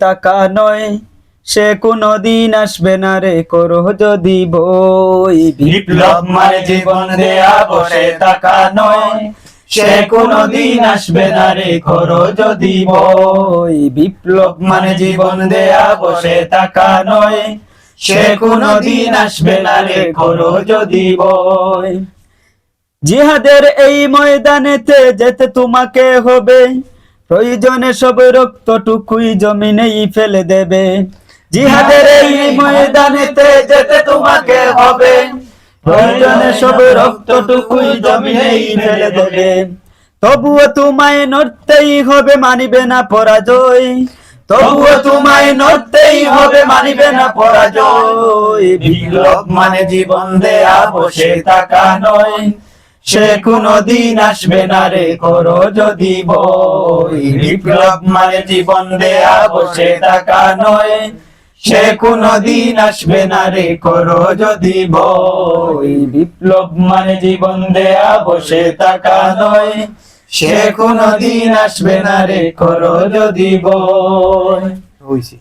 টাকা নয়, সে কোনদিন আসবে না রে করো যদি বই। বিপ্লব মানে জীবন দেয়া, বসে টাকা নয়, সে কোনদিন আসবে না রে করো যদি বই। বিপ্লব মানে জীবন দেয়া, বসে টাকা নয়, সে কোনদিন আসবে না রে করো যদি বই। জিহাদের এই ময়দানেতে যেতে তোমাকে হবে। প্রয়োজনে সব রক্তটুকুই জমিনেই ফেলে দেবে। জিহাদের এই ময়দানেতে যেতে তোমাকে হবে। প্রয়োজনে সব রক্তটুকুই জমিনেই ফেলে দেবে। তবুও তোমায় নড়তেই হবে, মানিবে না পরাজয়। তবুও তোমায় নড়তেই হবে, মানিবে না পরাজয়। বিপ্লব মানে জীবন দেয়া, বসে থাকা নয়। সে কোনদিন আসবে না রে করো যদি বই। বিপ্লব মানে জীবন দেয়া, বসে টাকা নয়। সে কোনদিন আসবে না রে করো যদি বই। বিপ্লব মানে জীবন দেয়া, বসে টাকা নয়। সে কোনদিন আসবে না রে করো যদি বই।